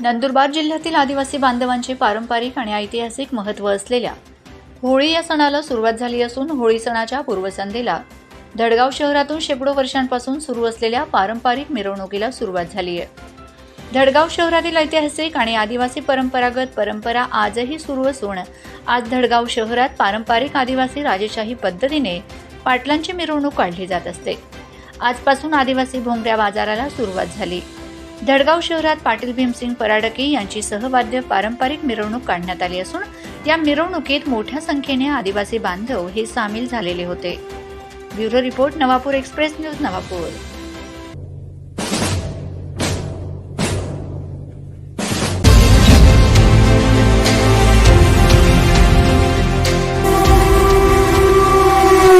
नंदुरबार जिल्ह्यातील आदिवासी बांधवांचे पारंपरिक आणि ऐतिहासिक महत्त्व असलेल्या होळी या सणाला सुरुवात झाली असून होळी सणाच्या पूर्वसंध्येला धडगाव शहरातून शेकडो वर्षांपासून सुरू असलेल्या पारंपरिक मिरवणुकीला सुरुवात झाली आहे. धडगाव शहरातील ऐतिहासिक आणि आदिवासी परंपरागत परंपरा आजही सुरू असून आज धडगाव शहरात पारंपरिक आदिवासी राजेशाही पद्धतीने पाटलांची मिरवणूक काढली जात असते. आजपासून आदिवासी भोंगऱ्या बाजाराला सुरुवात झाली. धडगाव शहरात पाटील भीमसिंग पराडके यांची सहवाद्य पारंपरिक मिरवणूक काढण्यात आली असून या मिरवणुकीत मोठ्या संख्येने आदिवासी बांधव हे सामील झालेले होते. Bureau report Navapur express news Navapur.